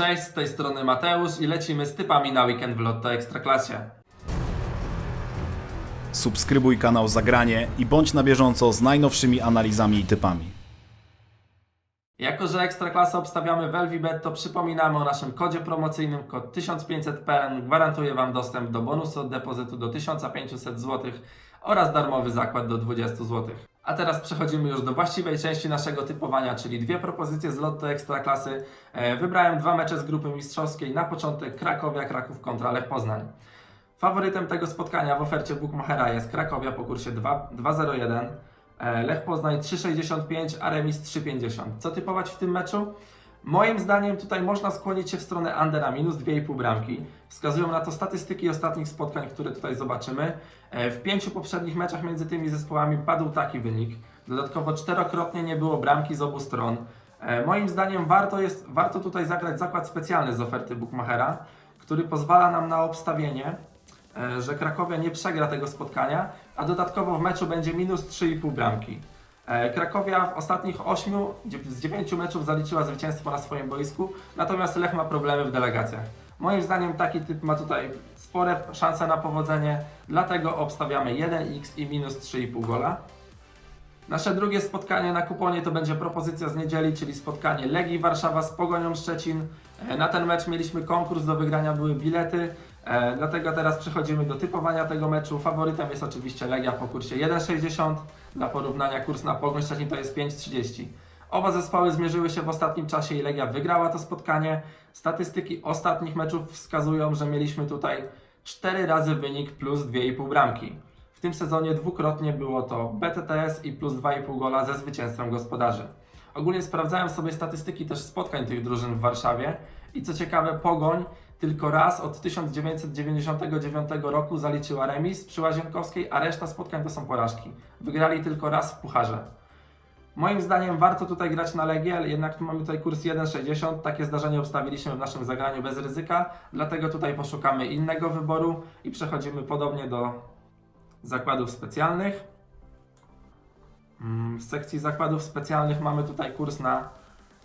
Cześć, z tej strony Mateusz i lecimy z typami na weekend w Lotto Ekstraklasie. Subskrybuj kanał Zagranie i bądź na bieżąco z najnowszymi analizami i typami. Jako, że Ekstraklasę obstawiamy w Elvibet, to przypominamy o naszym kodzie promocyjnym. Kod 1500PN gwarantuje Wam dostęp do bonusu od depozytu do 1500 zł oraz darmowy zakład do 20 zł. A teraz przechodzimy już do właściwej części naszego typowania, czyli dwie propozycje z Lotto Ekstraklasy. E, Wybrałem dwa mecze z grupy mistrzowskiej. Na początek Krakowia, Kraków kontra Lech Poznań. Faworytem tego spotkania w ofercie Bookmachera jest Krakowia po kursie 2 2.01, e, Lech Poznań 3.65, a remis 3.50. Co typować w tym meczu? Moim zdaniem tutaj można skłonić się w stronę Andera minus 2,5 bramki. Wskazują na to statystyki ostatnich spotkań, które tutaj zobaczymy. E, W pięciu poprzednich meczach między tymi zespołami padł taki wynik. Dodatkowo czterokrotnie nie było bramki z obu stron. E, Moim zdaniem warto, jest, warto tutaj zagrać zakład specjalny z oferty Bookmachera, który pozwala nam na obstawienie, e, że Krakowia nie przegra tego spotkania, a dodatkowo w meczu będzie minus 3,5 bramki. E, Krakowia w ostatnich 8 z 9 meczów zaliczyła zwycięstwo na swoim boisku, natomiast Lech ma problemy w delegacjach. Moim zdaniem taki typ ma tutaj spore szanse na powodzenie, dlatego obstawiamy 1x i minus 3,5 gola. Nasze drugie spotkanie na kuponie to będzie propozycja z niedzieli, czyli spotkanie Legii Warszawa z Pogonią Szczecin. E, Na ten mecz mieliśmy konkurs, do wygrania były bilety, e, dlatego teraz przechodzimy do typowania tego meczu. Faworytem jest oczywiście Legia po kursie 1,60. Dla porównania kurs na Pogoń Szczecin to jest 5,30. Oba zespoły zmierzyły się w ostatnim czasie i Legia wygrała to spotkanie. Statystyki ostatnich meczów wskazują, że mieliśmy tutaj 4 razy wynik plus 2,5 bramki. W tym sezonie dwukrotnie było to BTTS i plus 2,5 gola ze zwycięstwem gospodarzy. Ogólnie sprawdzałem sobie statystyki też spotkań tych drużyn w Warszawie i co ciekawe Pogoń tylko raz od 1999 roku zaliczyła remis przy Łazienkowskiej, a reszta spotkań to są porażki. Wygrali tylko raz w Pucharze. Moim zdaniem warto tutaj grać na Legię, ale jednak mamy tutaj kurs 1,60. Takie zdarzenie obstawiliśmy w naszym zagraniu bez ryzyka, dlatego tutaj poszukamy innego wyboru i przechodzimy podobnie do zakładów specjalnych. Mm, W sekcji zakładów specjalnych mamy tutaj kurs na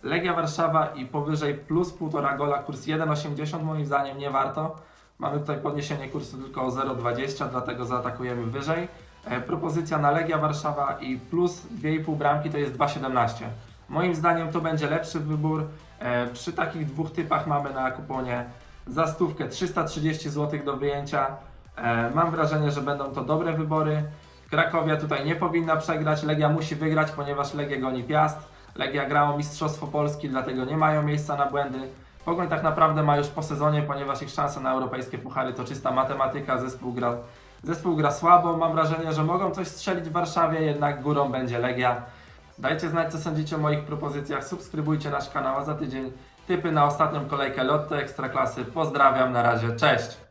Legia Warszawa i powyżej plus 1,5 gola, kurs 1,80 moim zdaniem nie warto. Mamy tutaj podniesienie kursu tylko o 0,20, dlatego zaatakujemy wyżej. E, propozycja na Legia Warszawa i plus 2,5 bramki to jest 2,17. Moim zdaniem to będzie lepszy wybór. E, przy takich dwóch typach mamy na kuponie za stówkę 330 zł do wyjęcia. E, mam wrażenie, że będą to dobre wybory. Krakowia tutaj nie powinna przegrać, Legia musi wygrać, ponieważ Legia goni Piast. Legia gra o Mistrzostwo Polski, dlatego nie mają miejsca na błędy. Pogoń tak naprawdę ma już po sezonie, ponieważ ich szanse na europejskie puchary to czysta matematyka, zespół gra, zespół gra słabo. Mam wrażenie, że mogą coś strzelić w Warszawie, jednak górą będzie Legia. Dajcie znać, co sądzicie o moich propozycjach, subskrybujcie nasz kanał, a za tydzień typy na ostatnią kolejkę Lotto Ekstraklasy. Pozdrawiam, na razie, cześć!